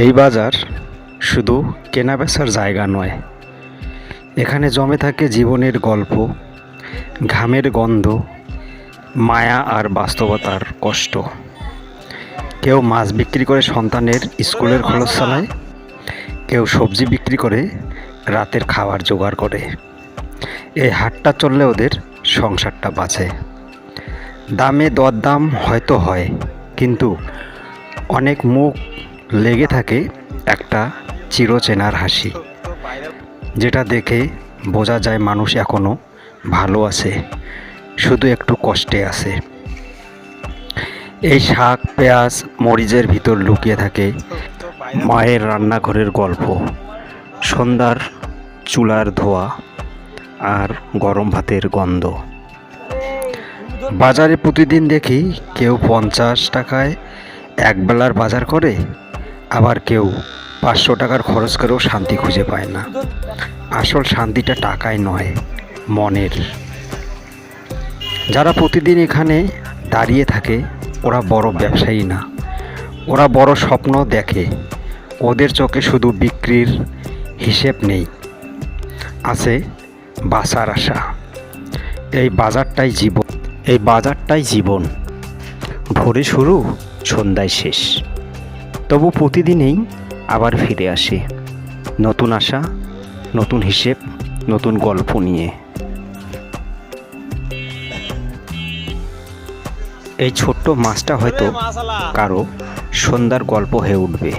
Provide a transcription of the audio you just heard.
এই বাজার শুধু কেনাবেচার জায়গা নয়। এখানে জমে থাকে জীবনের গল্প, ঘামের গন্ধ, মায়া আর বাস্তবতার কষ্ট। কেউ মাছ বিক্রি করে সন্তানের স্কুলের খরচ চালায় কেউ সবজি বিক্রি করে রাতের খাবার জোগাড় করে। এই হাটটা চললে ওদের সংসারটা বাঁচে। দামে দরদাম হয়তো হয়, কিন্তু অনেক মুখ লেগে থাকে একটা চিরচেনার হাসি, যেটা দেখে বোঝা যায় মানুষ এখনও ভালো আছে, শুধু একটু কষ্টে আছে। এই শাক, পেঁয়াজ, মরিচের ভিতর লুকিয়ে থাকে মায়ের রান্নাঘরের গল্প, সন্ধ্যার চুলার ধোয়া আর গরম ভাতের গন্ধ। বাজারে প্রতিদিন দেখি কেউ পঞ্চাশ টাকায় একবেলার বাজার করে আবার কেউ পাঁচশো টাকার খরচ করেও শান্তি খুঁজে পায় না। আসল শান্তিটা টাকায় নয়, মনের। যারা প্রতিদিন এখানে দাঁড়িয়ে থাকে, ওরা বড় ব্যবসায়ী না। ওরা বড় স্বপ্ন দেখে। ওদের চোখে শুধু বিক্রির হিসেব নেই। আছে বাঁচার আশা। এই বাজারটাই জীবন। এই বাজারটাই জীবন। ভোরে শুরু, সন্ধ্যায় শেষ। তবু প্রতিদিনেই আবার ফিরে আসে। নতুন আশা নতুন হিসেব নতুন গল্প নিয়ে। এই ছোট্ট মাছটা হয়তো কারও সন্ধ্যার গল্প হয়ে উঠবে।